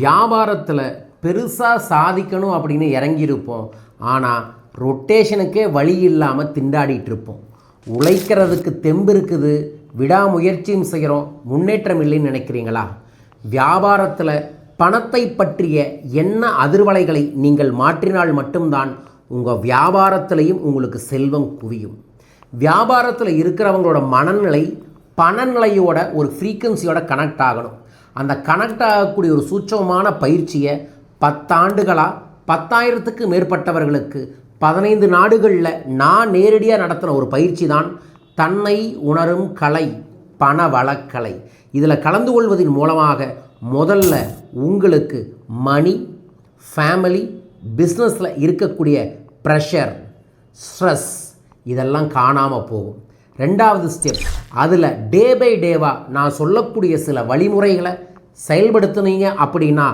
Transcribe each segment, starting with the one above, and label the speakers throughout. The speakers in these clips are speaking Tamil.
Speaker 1: வியாபாரத்தில் பெருசாக சாதிக்கணும் அப்படின்னு இறங்கியிருப்போம். ஆனால் ரொட்டேஷனுக்கே வழி இல்லாமல் திண்டாடிட்டு இருப்போம் உழைக்கிறதுக்கு தெம்பு இருக்குது. விடாமுயற்சியும் செய்கிறோம் முன்னேற்றம் இல்லைன்னு நினைக்கிறீங்களா? வியாபாரத்தில் பணத்தை பற்றிய என்ன அதிர்வலைகளை நீங்கள் மாற்றினால் மட்டும்தான் உங்கள் வியாபாரத்திலையும் உங்களுக்கு செல்வம் குவியும். வியாபாரத்தில் இருக்கிறவங்களோட மனநிலை பணநிலையோட ஒரு ஃப்ரீக்குவன்சியோட கனெக்ட் ஆகணும். அந்த கனெக்ட் ஆகக்கூடிய ஒரு சூட்சமான பயிற்சியை பத்தாண்டுகளாக பத்தாயிரத்துக்கு மேற்பட்டவர்களுக்கு பதினைந்து நாடுகளில் நான் நேரடியாக நடத்தின ஒரு பயிற்சி தான் தன்னை உணரும் கலை பணவளக்கலை இதில் கலந்து கொள்வதன் மூலமாக முதல்ல உங்களுக்கு மணி ஃபேமிலி பிஸ்னஸில் இருக்கக்கூடிய ப்ரெஷர் ஸ்ட்ரெஸ் இதெல்லாம் காணாமல் போகும். ரெண்டாவது ஸ்டெப் அதில் டே பை டேவாக நான் சொல்லக்கூடிய சில வழிமுறைகளை செயல்படுத்துனீங்க அப்படின்னா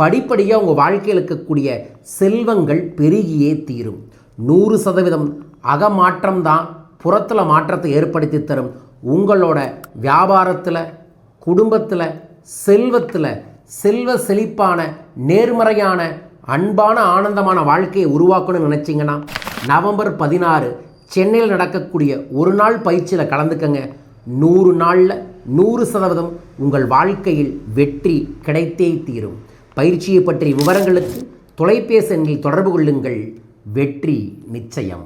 Speaker 1: படிப்படியாக உங்கள் வாழ்க்கையில் இருக்கக்கூடிய செல்வங்கள் பெருகியே தீரும். நூறு சதவீதம் அகமாற்றம் தான் புறத்தில் மாற்றத்தை ஏற்படுத்தி தரும். உங்களோட வியாபாரத்தில் குடும்பத்தில் செல்வத்தில் செல்வ செழிப்பான நேர்மறையான அன்பான ஆனந்தமான வாழ்க்கையை உருவாக்கணும்னு நினச்சிங்கன்னா நவம்பர் பதினாறு சென்னையில் நடக்கக்கூடிய ஒரு நாள் பயிற்சியில் கலந்துக்கங்க. நூறு நாளில் நூறு சதவீதம் உங்கள் வாழ்க்கையில் வெற்றி கிடைத்தே தீரும். பயிற்சியை பற்றிய விவரங்களுக்கு தொலைபேசி எண்ணில் தொடர்பு கொள்ளுங்கள். வெற்றி நிச்சயம்.